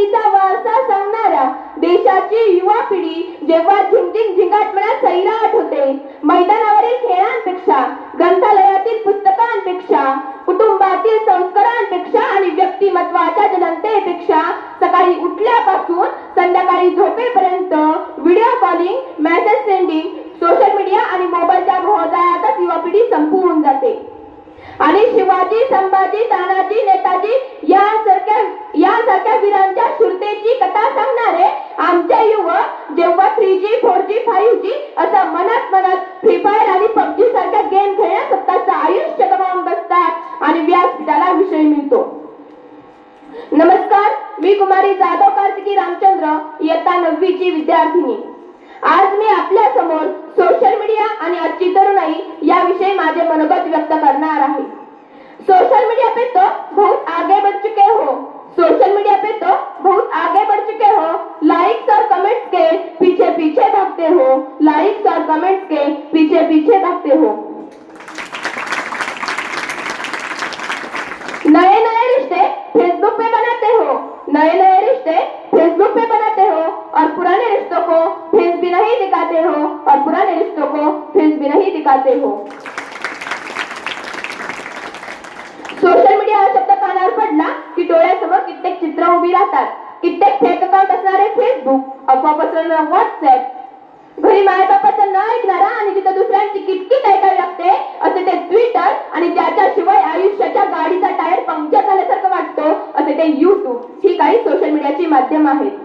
शक्तीचा वारसा सांगणाऱ्या देशाची युवा पिढी जेव्हा झिंगझिंग झिंगाटपणात सैराट होते मैदानावरील खेळांपेक्षा ग्रंथालयातील पुस्तकांपेक्षा कुटुंबातील संस्कारांपेक्षा आणि व्यक्तिमत्वाच्या जनतेपेक्षा सकाळी उठल्यापासून संध्याकाळी झोपेपर्यंत video calling message sending social media आणि मोबाईलच्या मोहजाळातच युवा पिढी संपवून जाते. आणि शिवाजी संभाजी विषय मिळतो. नमस्कार मी कुमारी जाधव कार्तिकी रामचंद्र इयत्ता नववीची विद्यार्थिनी. आज मी आपल्यासमोर सोशल मीडिया आणि आजची तरुणाई याविषयी माझे मनोगत व्यक्त करणार आहे. सोशल मीडिया पे तो बहुत आगे बढ़ चुके हो. सोशल मीडिया पे तो बहुत आगे बढ़ चुके हो. लाइक्स और कमेंट्स के पीछे पीछे भागते हो. लाइक्स और कमेंट्स के पीछे पीछे भागते हो नए नए रिश्ते फेसबुक पे बनाते हो नए नए रिश्ते फेसबुक पे बनाते हो और पुराने रिश्तों को फेस भी नहीं दिखाते हो और पुराने रिश्तों को फेस भी नहीं दिखाते हो। सोशल मीडिया हा शब्द कानावर पडला की डोळ्यासमोर कित्येक चित्र उभी राहतात. कित्येक फेक अकाउंट असणारे फेसबुक अफवा पसरवणारा व्हॉट्सअप घरी माय बापाचं न ऐकणारा आणि तिथं दुसऱ्यांची किटकिट ऐकावी लागते असे ते ट्विटर आणि त्याच्याशिवाय आयुष्याच्या गाडीचा टायर पंक्चर झाल्यासारखं वाटतो असे ते युट्यूब ही काही सोशल मीडियाची माध्यम आहेत.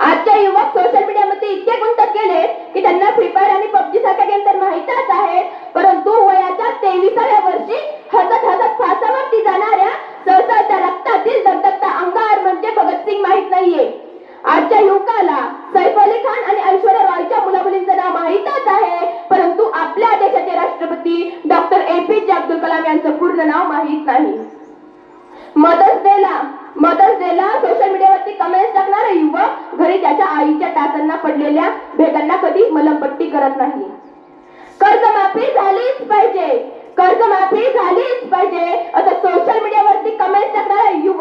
आजच्या युवक सोशल मीडियामध्ये इतके गुंतत गेले की त्यांना फ्री फायर आणि पबजी सारख्या गेम तर माहीतच आहे परंतु वयाच्या तेविसाव्या वर्षी हसत हसत फासावरती जाणाऱ्या सहसा त्या रक्तातील दगदगता अंगार म्हणजे भगतसिंग माहीत नाहीये. आजच्या युवकाला सैफ अली खान आणि ऐश्वर्या रॉयच्या मुलामुलींचं नाव माहीतच आहे परंतु आपल्या देशाचे राष्ट्रपती डॉक्टर ए पी जे अब्दुल कलाम यांचं पूर्ण नाव माहीत नाही. मदर्स डेला मदर्स डेला सोशल मीडियावरती कमेंट्स टाकणारा युवक घरी त्याच्या आईच्या टाचांना पडलेल्या भेटांना कधी मलमपट्टी करत नाही. कर्जमाफी झालीच पाहिजे कर्जमाफी झालीच पाहिजे असं सोशल मीडियावरती कमेंट्स टाकणारा युवक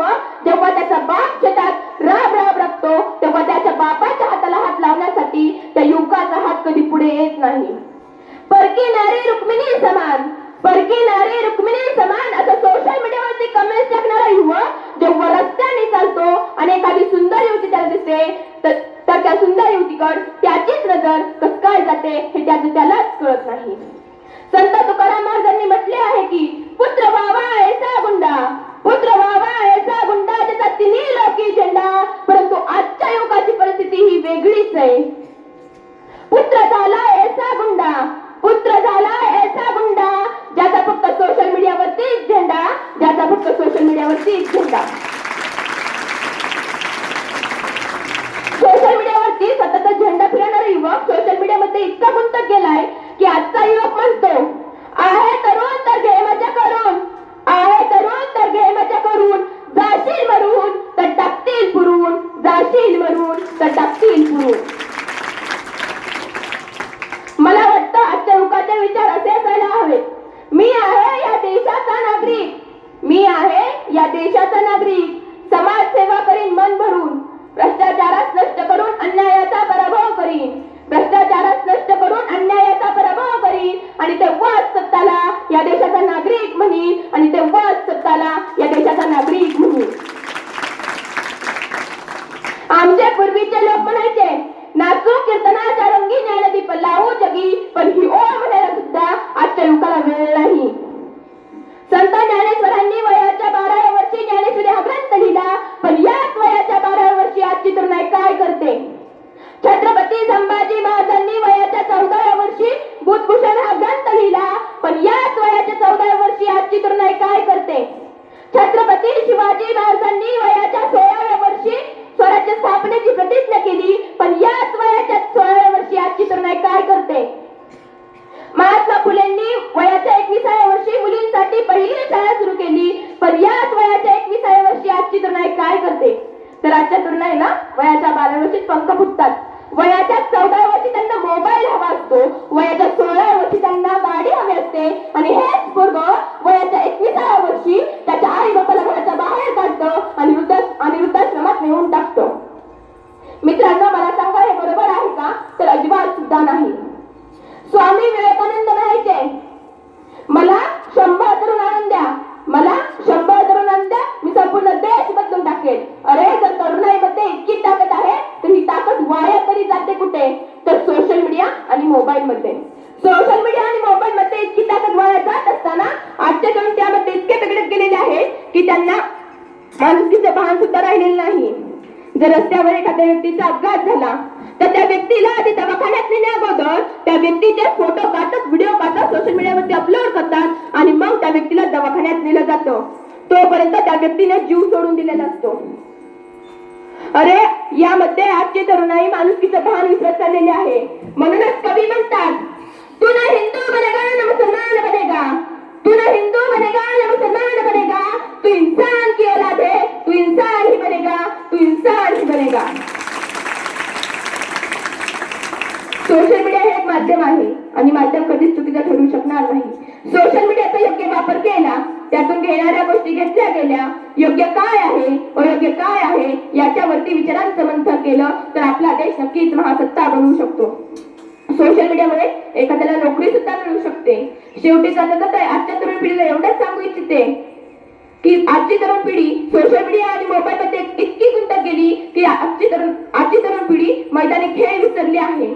最近的 आणि तेव्हाच सत्ताला या देशाचा नागरिक म्हणीन आणि तेव्हाच सत्ताला या देशाचा नागरिक म्हणीन आमच्या पूर्वीचे लोक म्हणायचे नाचू कीर्तनाच्या रंगी ज्ञानदीप लावू जगी पण ही ओळ म्हणायला सुद्धा आजच्या युवकाला वेळ नाही संत ज्ञानेश्वरांनी वयाच्या बाराव्या वर्षी ज्ञानेश्वरी हा ग्रंथ लिहिला पण याच वयाच्या बाराव्या वर्षी आजची तरुणाई काय करते छत्रपती संभाजी महाराजांनी वयाच्या चौदाव्या वर्षी बुधभूषण हा ग्रंथ लिहिला पण याच वयाच्या चौदाव्या वर्षी आजची तरुणाई काय करते छत्रपती शिवाजी महाराजांनी वयाच्या सोळाव्या वर्षी स्वराज्य स्थापनेची प्रतिज्ञा केली पण याच वयाच्या सोळाव्या वर्षी आजची तरुणाई काय करते महात्मा फुलेंनी वयाच्या एकविसाव्या वर्षी मुलींसाठी पहिली शाळा सुरू केली पण याच वयाच्या एकविसाव्या वर्षी आजची तरुणाई काय करते? तर आजच्या तरुणाईला वयाच्या बारा वर्षी पंख फुटतात. वयाच्या चौदा वर्षी त्यांना मोबाईल हवा असतो. वयाच्या सोळा वर्षी त्यांना गाडी हवी असते. आणि हेच पोरग वयाच्या एकविसाव्या वर्षी त्याच्या आई बापाला की त्यांना माणुसकीचे भान सुद्धा राहिलेले नाही. जर रस्त्यावर एखाद्या व्यक्तीचा अपघात झाला तर त्या व्यक्तीला आधी दवाखान्यात नेण्या अगोदर त्या व्यक्तीचे फोटो काढतात व्हिडिओ काढतात सोशल मीडियावरती अपलोड करतात आणि मग त्या व्यक्तीला दवाखान्यात नेलं जातं. तोपर्यंत त्या व्यक्तीने जीव सोडून दिलेला असतो. अरे यामध्ये आजची तरुणाई माणुसकीचं भान विसरत चाललेली आहे. म्हणूनच कवी म्हणतात तू ना हिंदू बनेगा ना मुसलमान बनेगा तू ना हिंदू बनेगा ना मुसलमान बनेगा तू इंसान की औलाद है तू इंसान ही बनेगा तू इंसान ही बनेगा सोशल मीडिया हे एक माध्यम आहे आणि माध्यम कधीच चुकीचं ठरू शकणार नाही. सोशल मीडियाचा योग्य वापर केला त्यातून घेणाऱ्या गोष्टी घेतल्या गेल्या. योग्य काय आहे अयोग्य काय आहे याच्यावरती विचारांचं मंथन केलं तर आपला देश नक्कीच महासत्ता बनवू शकतो. सोशल मीडियामुळे एखाद्याला नोकरी सुद्धा मिळू शकते. शेवटी सतत आजच्या तरुण पिढीला एवढंच सांगू इच्छिते की आजची तरुण पिढी सोशल मीडिया आणि मोबाईल मध्ये इतकी गुंत गेली की आजची तरुण आजची तरुण पिढी मैदानी खेळ विसरली आहे.